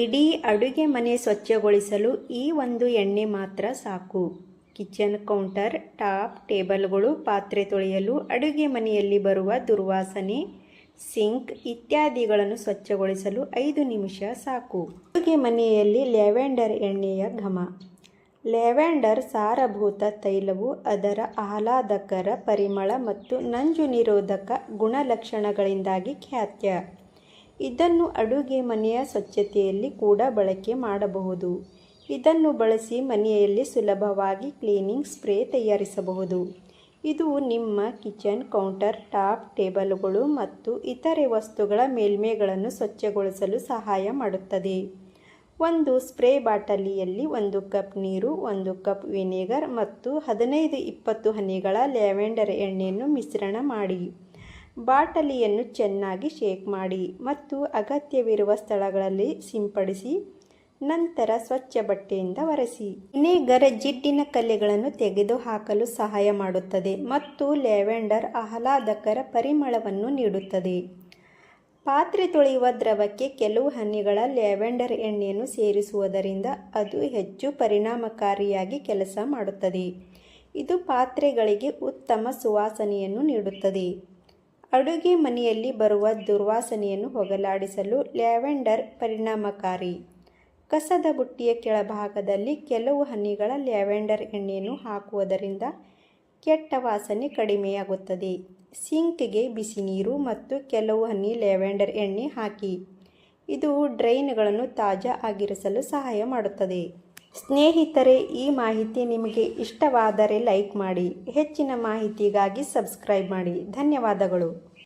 ಇಡೀ ಅಡುಗೆ ಮನೆ ಸ್ವಚ್ಛಗೊಳಿಸಲು ಈ ಒಂದು ಎಣ್ಣೆ ಮಾತ್ರ ಸಾಕು. ಕಿಚನ್ ಕೌಂಟರ್, ಟಾಪ್, ಟೇಬಲ್ಗಳು, ಪಾತ್ರೆ ತೊಳೆಯಲು ಅಡುಗೆ ಮನೆಯಲ್ಲಿ ಬರುವ ದುರ್ವಾಸನೆ, ಸಿಂಕ್ ಇತ್ಯಾದಿಗಳನ್ನು ಸ್ವಚ್ಛಗೊಳಿಸಲು ಐದು ನಿಮಿಷ ಸಾಕು. ಅಡುಗೆ ಮನೆಯಲ್ಲಿ ಲ್ಯಾವೆಂಡರ್ ಎಣ್ಣೆಯ ಘಮ. ಲ್ಯಾವೆಂಡರ್ ಸಾರಭೂತ ತೈಲವು ಅದರ ಆಹ್ಲಾದಕರ ಪರಿಮಳ ಮತ್ತು ನಂಜು ನಿರೋಧಕ ಗುಣಲಕ್ಷಣಗಳಿಂದಾಗಿ ಖ್ಯಾತ್ಯ. ಇದನ್ನು ಅಡುಗೆ ಮನೆಯ ಸ್ವಚ್ಛತೆಯಲ್ಲಿ ಕೂಡ ಬಳಕೆ ಮಾಡಬಹುದು. ಇದನ್ನು ಬಳಸಿ ಮನೆಯಲ್ಲಿ ಸುಲಭವಾಗಿ ಕ್ಲೀನಿಂಗ್ ಸ್ಪ್ರೇ ತಯಾರಿಸಬಹುದು. ಇದು ನಿಮ್ಮ ಕಿಚನ್ ಕೌಂಟರ್, ಟಾಪ್ ಟೇಬಲ್ಗಳು ಮತ್ತು ಇತರೆ ವಸ್ತುಗಳ ಮೇಲ್ಮೈಗಳನ್ನು ಸ್ವಚ್ಛಗೊಳಿಸಲು ಸಹಾಯ ಮಾಡುತ್ತದೆ. ಒಂದು ಸ್ಪ್ರೇ ಬಾಟಲಿಯಲ್ಲಿ ಒಂದು ಕಪ್ ನೀರು, ಒಂದು ಕಪ್ ವಿನೆಗರ್ ಮತ್ತು ಹದಿನೈದು ಇಪ್ಪತ್ತು ಹನಿಗಳ ಲ್ಯಾವೆಂಡರ್ ಎಣ್ಣೆಯನ್ನು ಮಿಶ್ರಣ ಮಾಡಿ. ಬಾಟಲಿಯನ್ನು ಚೆನ್ನಾಗಿ ಶೇಕ್ ಮಾಡಿ ಮತ್ತು ಅಗತ್ಯವಿರುವ ಸ್ಥಳಗಳಲ್ಲಿ ಸಿಂಪಡಿಸಿ, ನಂತರ ಸ್ವಚ್ಛ ಬಟ್ಟೆಯಿಂದ ಒರೆಸಿ. ವಿನೆಗರ್ ಜಿಡ್ಡಿನ ಕಲೆಗಳನ್ನು ತೆಗೆದುಹಾಕಲು ಸಹಾಯ ಮಾಡುತ್ತದೆ ಮತ್ತು ಲ್ಯಾವೆಂಡರ್ ಆಹ್ಲಾದಕರ ಪರಿಮಳವನ್ನು ನೀಡುತ್ತದೆ. ಪಾತ್ರೆ ತೊಳೆಯುವ ದ್ರವಕ್ಕೆ ಕೆಲವು ಹನಿಗಳ ಲ್ಯಾವೆಂಡರ್ ಎಣ್ಣೆಯನ್ನು ಸೇರಿಸುವುದರಿಂದ ಅದು ಹೆಚ್ಚು ಪರಿಣಾಮಕಾರಿಯಾಗಿ ಕೆಲಸ ಮಾಡುತ್ತದೆ. ಇದು ಪಾತ್ರೆಗಳಿಗೆ ಉತ್ತಮ ಸುವಾಸನೆಯನ್ನು ನೀಡುತ್ತದೆ. ಅಡುಗೆ ಮನೆಯಲ್ಲಿ ಬರುವ ದುರ್ವಾಸನೆಯನ್ನು ಹೋಗಲಾಡಿಸಲು ಲ್ಯಾವೆಂಡರ್ ಪರಿಣಾಮಕಾರಿ. ಕಸದ ಬುಟ್ಟಿಯ ಕೆಳಭಾಗದಲ್ಲಿ ಕೆಲವು ಹನಿಗಳ ಲ್ಯಾವೆಂಡರ್ ಎಣ್ಣೆಯನ್ನು ಹಾಕುವುದರಿಂದ ಕೆಟ್ಟ ವಾಸನೆ ಕಡಿಮೆಯಾಗುತ್ತದೆ. ಸಿಂಕ್ಗೆ ಬಿಸಿ ನೀರು ಮತ್ತು ಕೆಲವು ಹನಿ ಲ್ಯಾವೆಂಡರ್ ಎಣ್ಣೆ ಹಾಕಿ. ಇದು ಡ್ರೈನ್ಗಳನ್ನು ತಾಜಾ ಆಗಿರಿಸಲು ಸಹಾಯ ಮಾಡುತ್ತದೆ. ಸ್ನೇಹಿತರೆ ಈ ಮಾಹಿತಿ ನಿಮಗೆ ಇಷ್ಟವಾದರೆ ಲೈಕ್ ಮಾಡಿ ಹೆಚ್ಚಿನ ಮಾಹಿತಿಗಾಗಿ ಸಬ್ಸ್ಕ್ರೈಬ್ ಮಾಡಿ. ಧನ್ಯವಾದಗಳು.